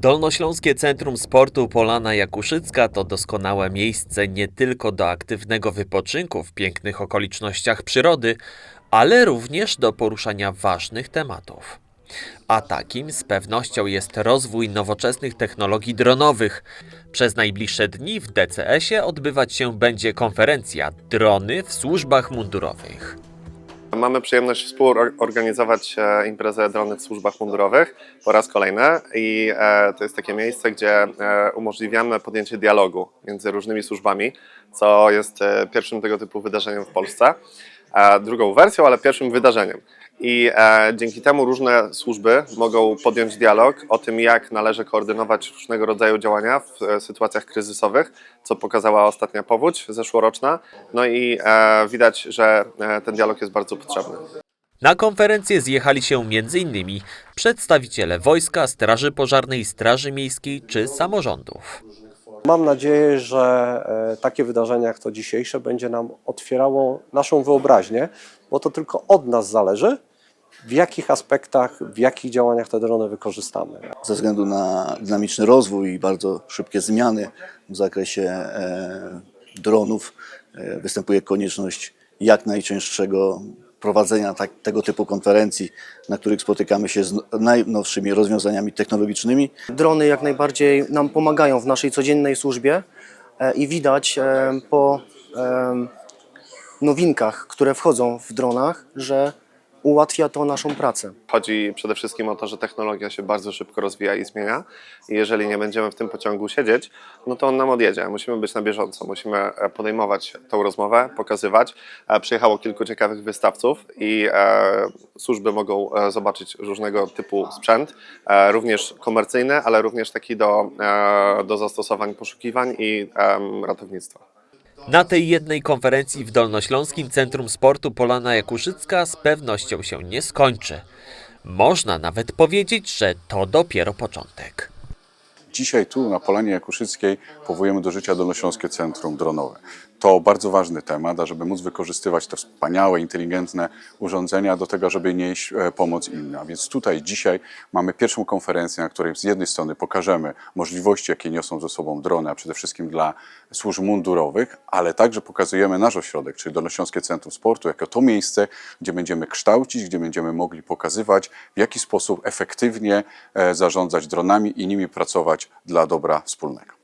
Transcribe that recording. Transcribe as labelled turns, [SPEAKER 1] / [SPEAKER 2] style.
[SPEAKER 1] Dolnośląskie Centrum Sportu Polana Jakuszycka to doskonałe miejsce nie tylko do aktywnego wypoczynku w pięknych okolicznościach przyrody, ale również do poruszania ważnych tematów. A takim z pewnością jest rozwój nowoczesnych technologii dronowych. Przez najbliższe dni w DCS-ie odbywać się będzie konferencja Drony w służbach mundurowych.
[SPEAKER 2] Mamy przyjemność współorganizować e, imprezę drony w służbach mundurowych po raz kolejny i e, to jest takie miejsce, gdzie e, umożliwiamy podjęcie dialogu między różnymi służbami, co jest pierwszym tego typu wydarzeniem w Polsce. Drugą wersją, ale pierwszym wydarzeniem. I e, dzięki temu różne służby mogą podjąć dialog o tym, jak należy koordynować różnego rodzaju działania w e, sytuacjach kryzysowych, co pokazała ostatnia powódź zeszłoroczna. No i e, widać, że e, ten dialog jest bardzo potrzebny.
[SPEAKER 1] Na konferencję zjechali się m.in. przedstawiciele wojska, Straży Pożarnej, Straży Miejskiej czy samorządów.
[SPEAKER 3] Mam nadzieję, że e, takie wydarzenie jak to dzisiejsze będzie nam otwierało naszą wyobraźnię, bo to tylko od nas zależy, w jakich aspektach, w jakich działaniach te drony wykorzystamy.
[SPEAKER 4] Ze względu na dynamiczny rozwój i bardzo szybkie zmiany w zakresie e, dronów e, występuje konieczność jak najczęstszego prowadzenia tak, tego typu konferencji, na których spotykamy się z najnowszymi rozwiązaniami technologicznymi.
[SPEAKER 5] Drony jak najbardziej nam pomagają w naszej codziennej służbie e, i widać e, po e, nowinkach, które wchodzą w dronach, że ułatwia to naszą pracę.
[SPEAKER 2] Chodzi przede wszystkim o to, że technologia się bardzo szybko rozwija i zmienia i jeżeli nie będziemy w tym pociągu siedzieć, no to on nam odjedzie. Musimy być na bieżąco, musimy e, podejmować tą rozmowę, pokazywać. E, Przyjechało kilku ciekawych wystawców i e, służby mogą zobaczyć różnego typu sprzęt, również komercyjny, ale również taki do, do zastosowań poszukiwań i ratownictwa.
[SPEAKER 1] Na tej jednej konferencji w Dolnośląskim Centrum Sportu Polana Jakuszycka z pewnością się nie skończy. Można nawet powiedzieć, że to dopiero początek.
[SPEAKER 6] Dzisiaj tu na Polanie Jakuszyckiej powołujemy do życia Dolnośląskie Centrum Dronowe. To bardzo ważny temat, ażeby móc wykorzystywać te wspaniałe, inteligentne urządzenia do tego, żeby nieść e, pomoc innym. A więc tutaj dzisiaj mamy pierwszą konferencję, na której z jednej strony pokażemy możliwości, jakie niosą ze sobą drony, a przede wszystkim dla służb mundurowych, ale także pokazujemy nasz ośrodek, czyli Dolnośląskie Centrum Sportu, jako to miejsce, gdzie będziemy kształcić, gdzie będziemy mogli pokazywać, w jaki sposób efektywnie e, zarządzać dronami i nimi pracować dla dobra wspólnego.